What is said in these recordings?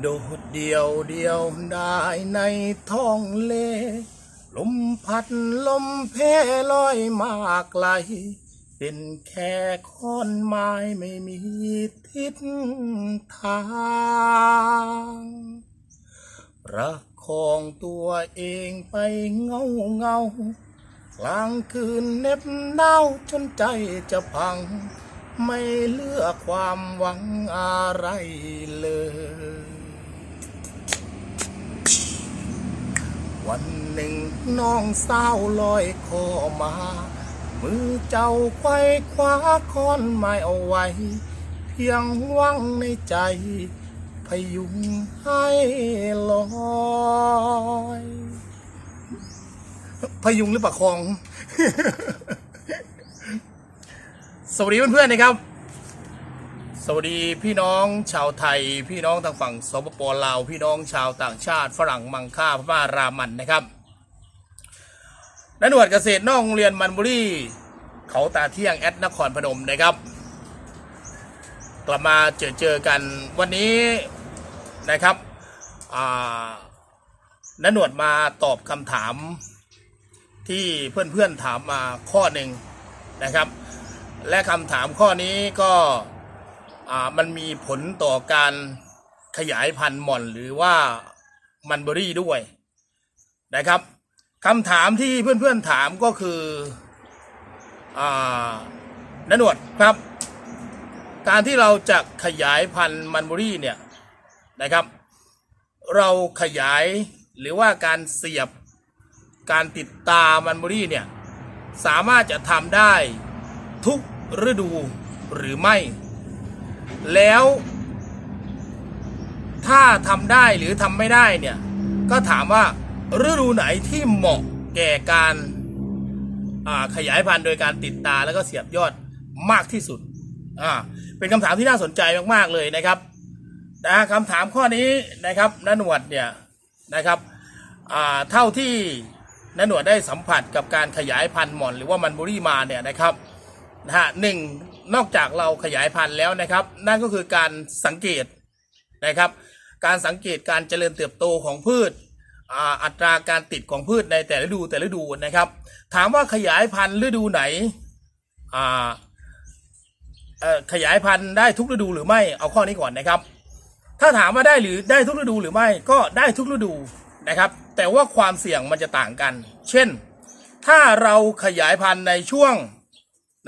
โดดเดียวเดียวได้ในท้องเลลมพัดลมเพลอยมาไกลเป็นแค่คอนไม้ไม่มีทิศทางประคองตัวเองไปเงาเงากลางคืนเน็บหนาวจนใจจะพัง ไม่เลือกความหวังอะไรเลย วันหนึ่งน้องสาวลอยคอมา มือเจ้าไขว้คว้าค้อนไม้เอาไว้ เพียงหวังในใจ พยุงให้ลอย พยุงหรือประคอง สวัสดีเพื่อนๆนะครับ สวัสดีพี่น้องชาวไทย พี่น้องทางฝั่งสปปลาวพี่น้องชาวต่างชาติ ฝรั่งมังค่าพม่ารามันนะครับนันหนวดเกษตรนอกโรงเรียนมันบุรีเขาตาเที่ยงแอดนครพนมนะครับ กลับมาเจอเจอกันวันนี้นะครับนันหนวดมาตอบคำถามที่เพื่อนๆถามมาข้อหนึ่งนะครับ และคำถามข้อนี้ก็ มันมีผลต่อการขยายพันธุ์หม่อนหรือว่ามันเบอรี่ด้วยนะครับคำถามที่เพื่อนๆถามก็คืออ่านหนวดครับ การที่เราจะขยายพันธุ์มันเบอรี่เนี่ยนะครับ เราขยายหรือว่าการเสียบการติดตามันเบอรี่เนี่ยสามารถจะทำได้ทุกฤดูหรือไม่ แล้วถ้าทำได้หรือทำไม่ได้เนี่ย ก็ถามว่าฤดูไหนที่เหมาะแก่การาขยายพันธุ์โดยการติดตาแล้วก็เสียบยอดมากที่สุด อ่า เป็นคำถามที่น่าสนใจมากๆเลยนะครับนะคำถามข้อนี้นะครับนหนวดเนี่ยนะครับอ่าเท่าที่นหนวดได้สัมผัสกับการขยายพันธุ์หมอน หรือว่ามันบุรีมาเนี่ยนะครับนะฮะหนึ่ง นอกจากเราขยายพันธุ์แล้วนะครับ นั่นก็คือการสังเกตนะครับ การสังเกตการเจริญเติบโตของพืชอัตราการติดของพืชในแต่ละฤดูแต่ละฤดูนะครับ ถามว่าขยายพันธุ์ฤดูไหนขยายพันธุ์ได้ทุกฤดูหรือไม่เอาข้อนี้ก่อนนะครับ ถ้าถามว่าได้หรือได้ทุกฤดูหรือไม่ก็ได้ทุกฤดูนะครับ แต่ว่าความเสี่ยงมันจะต่างกัน เช่น ถ้าเราขยายพันธุ์ในช่วง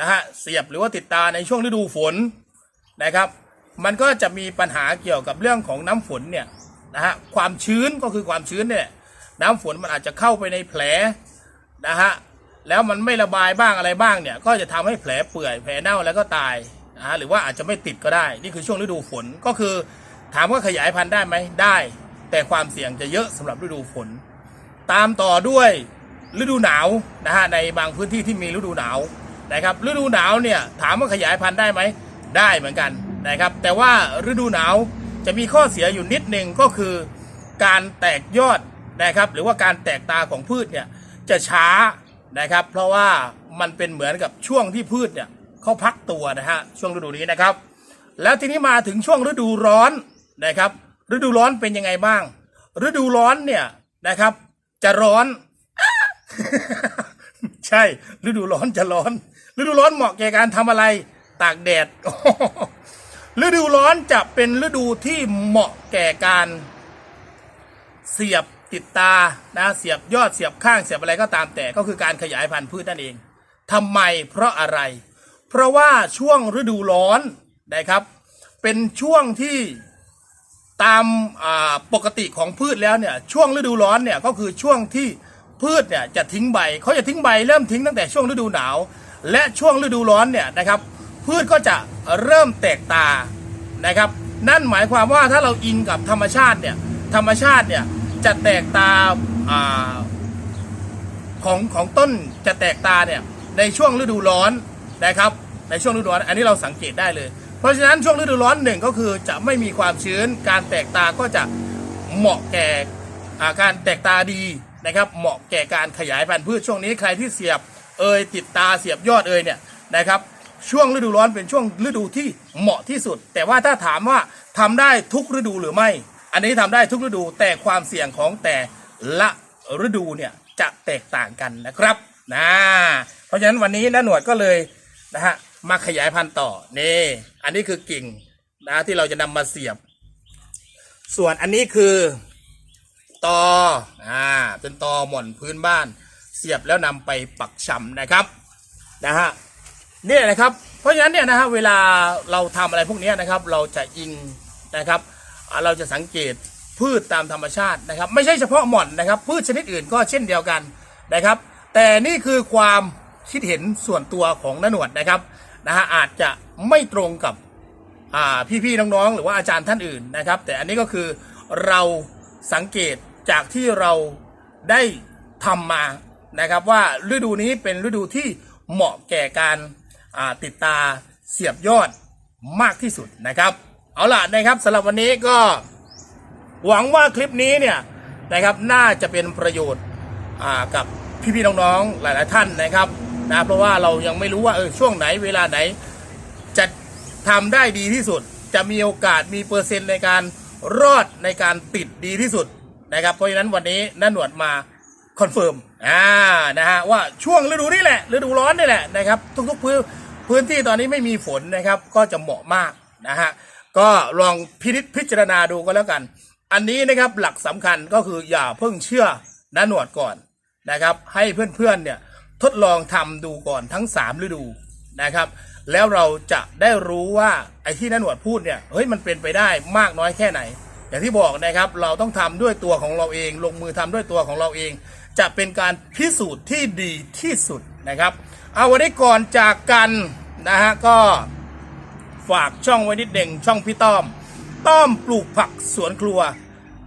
นะฮะเสียบหรือว่าติดตาในช่วงฤดูฝนนะครับ มันก็จะมีปัญหาเกี่ยวกับเรื่องของน้ำฝนเนี่ยนะฮะความชื้นก็คือความชื้นเนี่ยน้ำฝนมันอาจจะเข้าไปในแผลนะฮะแล้วมันไม่ระบายบ้างอะไรบ้างเนี่ยก็จะทำให้แผลเปื่อยแผลเน่าแล้วก็ตายนะฮะหรือว่าอาจจะไม่ติดก็ได้ นี่คือช่วงฤดูฝนก็คือ ถามว่าขยายพันธุ์ได้ไหมได้ แต่ความเสี่ยงจะเยอะสำหรับฤดูฝน ตามต่อด้วยฤดูหนาวนะฮะในบางพื้นที่ที่มีฤดูหนาว นะครับฤดูหนาวเนี่ยถามว่าขยายพันธุ์ได้ไหมได้เหมือนกันนะครับ แต่ว่าฤดูหนาวจะมีข้อเสียอยู่นิดหนึ่งก็คือการแตกยอดนะครับหรือว่าการแตกตาของพืชเนี่ยจะช้านะครับ เพราะว่ามันเป็นเหมือนกับช่วงที่พืชเนี่ยเขาพักตัวนะฮะช่วงฤดูนี้นะครับ แล้วทีนี้มาถึงช่วงฤดูร้อนนะครับ ฤดูร้อนเป็นยังไงบ้าง ฤดูร้อนเนี่ยนะครับ จะร้อน ช่ ฤดูร้อนจะร้อน ฤดูร้อนเหมาะแก่การทำอะไร ตากแดด ฤดูร้อนจะเป็นฤดูที่เหมาะแก่การเสียบติดตานะเสียบยอดเสียบข้างเสียบอะไรก็ตามแต่ก็คือการขยายพันธุ์พืชนั่นเองทำไมเพราะอะไร เพราะว่าช่วงฤดูร้อนนะครับ เป็นช่วงที่ตามปกติของพืชแล้วเนี่ยช่วงฤดูร้อนเนี่ยก็คือช่วงที่ พืชเนี่ยจะทิ้งใบเขาจะทิ้งใบเริ่มทิ้งตั้งแต่ช่วงฤดูหนาว และช่วงฤดูร้อนเนี่ยนะครับพืชก็จะเริ่มแตกตานะครับ นั่นหมายความว่าถ้าเราอิงกับธรรมชาติเนี่ยธรรมชาติเนี่ยจะแตกตาอของของต้นจะแตกตาเนี่ยในช่วงฤดูร้อนนะครับ ในช่วงฤดูร้อนอันนี้เราสังเกตได้เลย เพราะฉะนั้นช่วงฤดูร้อนหนึ่งก็คือจะไม่มีความชื้น การแตกตาก็จะเหมาะแก่อาการแตกตาดี นะครับเหมาะแก่การขยายพันธุ์พืชช่วงนี้ใครที่เสียบเอยติดตาเสียบยอดเอยเนี่ยนะครับช่วงฤดูร้อนเป็นช่วงฤดูที่เหมาะที่สุด แต่ว่าถ้าถามว่าทำได้ทุกฤดูหรือไม่ อันนี้ทำได้ทุกฤดูแต่ความเสี่ยงของแต่ละฤดูเนี่ยจะแตกต่างกันนะครับนะเพราะฉะนั้นวันนี้น้าหนวดก็เลยนะฮะมาขยายพันธุ์ต่อนี่อันนี้คือกิ่งนะที่เราจะนำมาเสียบ ส่วนอันนี้คือ ตออ่าเป็นตอหม่อนพื้นบ้าน เสียบแล้วนำไปปักชำนะครับนะฮะเนี่ยนะครับ เพราะฉะนั้นเนี่ยนะฮะเวลาเราทำอะไรพวกนี้นะครับ เราจะอิงนะครับ เราจะสังเกตพืชตามธรรมชาตินะครับ ไม่ใช่เฉพาะหม่อนนะครับ พืชชนิดอื่นก็เช่นเดียวกันนะครับ แต่นี่คือความคิดเห็นส่วนตัวของนหนวดนะครับนะฮะอาจจะไม่ตรงกับพี่ๆน้องๆ หรือว่าอาจารย์ท่านอื่นนะครับ แต่อันนี้ก็คือเราสังเกต จากที่เราได้ทำมานะครับว่าฤดูนี้เป็นฤดูที่เหมาะแก่การาติดตาเสียบยอดมากที่สุดนะครับ เอาล่ะนะครับสำหรับวันนี้ก็หวังว่าคลิปนี้เนี่ยนะครับน่าจะเป็นประโยชน์กับพี่ๆน้องๆหลายๆท่านนะครับนะเพราะว่าเรายังไม่รู้ว่าเออช่วงไหนเวลาไหน จะทำได้ดีที่สุด จะมีโอกาสมีเปอร์เซ็นต์ในการรอดในการติดดีที่สุด นะครับเพราะฉะนั้นวันนี้น้าหนวดมาคอนเฟิร์มอ่านะฮะว่าช่วงฤดูนี้แหละฤดูร้อนนี่แหละนะครับทุกๆพื้นพื้นที่ตอนนี้ไม่มีฝนนะครับก็จะเหมาะมากนะฮะก็ลองพินิจพิจารณาดูก็แล้วกัน อันนี้นะครับหลักสำคัญก็คืออย่าเพิ่งเชื่อน้าหนวดก่อนนะครับให้เพื่อนๆเนี่ยทดลองทำดูก่อนทั้ง 3 ฤดูนะครับ แล้วเราจะได้รู้ว่าไอ้ที่น้าหนวดพูดเนี่ยเฮ้ยมันเป็นไปได้มากน้อยแค่ไหน อย่างที่บอกนะครับเราต้องทำด้วยตัวของเราเอง ลงมือทำด้วยตัวของเราเอง จะเป็นการพิสูจน์ที่ดีที่สุดนะครับ เอาวันนี้ก่อนจากกันนะฮะก็ฝากช่องไว้นิดเด่งช่องพี่ต้อม ต้อมปลูกผักสวนครัว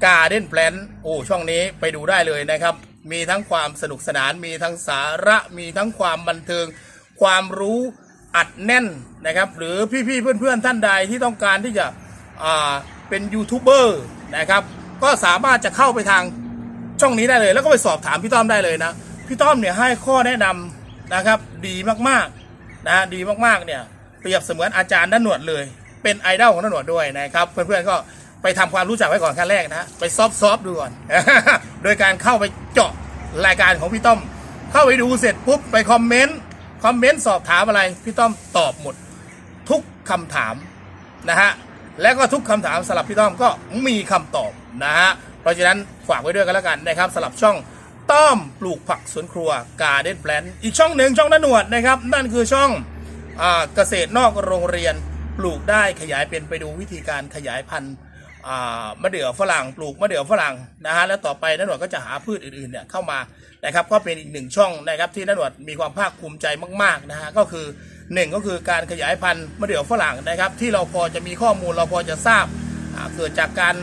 กาเด้นแพลนโอ้ช่องนี้ไปดูได้เลยนะครับ มีทั้งความสนุกสนาน มีทั้งสาระ มีทั้งความบันเทิง ความรู้อัดแน่นนะครับ หรือพี่ๆเพื่อนๆท่านใดที่ต้องการที่จะอ่า เป็นยูทูบเบอร์นะครับ ก็สามารถจะเข้าไปทางช่องนี้ได้เลย แล้วก็ไปสอบถามพี่ต้อมได้เลยนะพี่ต้อมเนี่ยให้ข้อแนะนำนะครับดีมากๆนะดีมากๆเนี่ยเปรียบเสมือนอาจารย์ด้านหนวดเลย เป็นไอดอลของด้านหนวดด้วยนะครับ เพื่อนๆก็ไปทำความรู้จักไว้ก่อนขั้นแรกนะไปซอฟซอฟดูก่อน โดยการเข้าไปเจาะรายการของพี่ต้อม เข้าไปดูเสร็จปุ๊บไปคอมเมนต์คอมเมนต์สอบถามอะไร พี่ต้อมตอบหมด ทุกคำถามนะฮะ และก็ทุกคำถามสำหรับพี่ต้อมก็มีคำตอบนะฮะเพราะฉะนั้นฝากไว้ด้วยกันแล้วกันนะครับสำหรับช่องต้อมปลูกผักสวนครัวการเด้นแพลนอีกช่องหนึ่งช่องน้าหนวดนะครับ นั่นคือช่องอเกษตรนอกโรงเรียนปลูกได้ขยายเป็นไปดูวิธีการขยายพันธุ์มะเดื่อฝรั่งปลูกมะเดื่อฝรั่งนะฮะแล้วต่อไปน้าหนวดก็จะหาพืชอื่นๆเนี่ยเข้ามานะครับก็เป็นอีกหนึ่งช่องนะครับที่น้าหนวดมีความภาคภูมิใจมากๆนะฮะก็คือ หนึ่งก็คือการขยายพันธุ์มะเดื่อฝรั่งนะครับ ที่เราพอจะมีข้อมูลเราพอจะทราบเกิดจากการ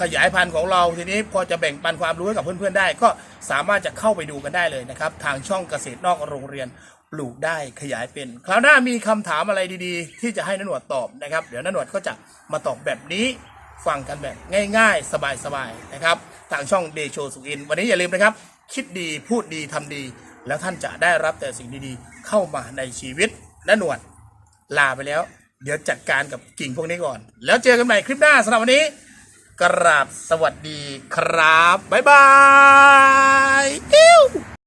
ขยายพันธุ์ของเราทีนี้พอจะแบ่งปันความรู้ให้กับเพื่อนๆได้ ก็สามารถจะเข้าไปดูกันได้เลยนะครับ ทางช่องเกษตรนอกโรงเรียนปลูกได้ขยายเป็น คราวหน้ามีคำถามอะไรดีๆ ที่จะให้นหนวดตอบนะครับ เดี๋ยวนหนวดก็จะมาตอบแบบนี้ฟังกันแบบง่ายๆ สบายๆนะครับ ทางช่องเดโชสุอิน วันนี้อย่าลืมนะครับ คิดดีพูดดีทำดี แล้วท่านจะได้รับแต่สิ่งดีๆ เข้ามาในชีวิตนหนวดลาไปแล้ว เดี๋ยวจัดการกับกิ่งพวกนี้ก่อน แล้วเจอกันใหม่คลิปหน้าสำหรับวันนี้ กราบสวัสดีครับ บ๊ายบายอิ้ว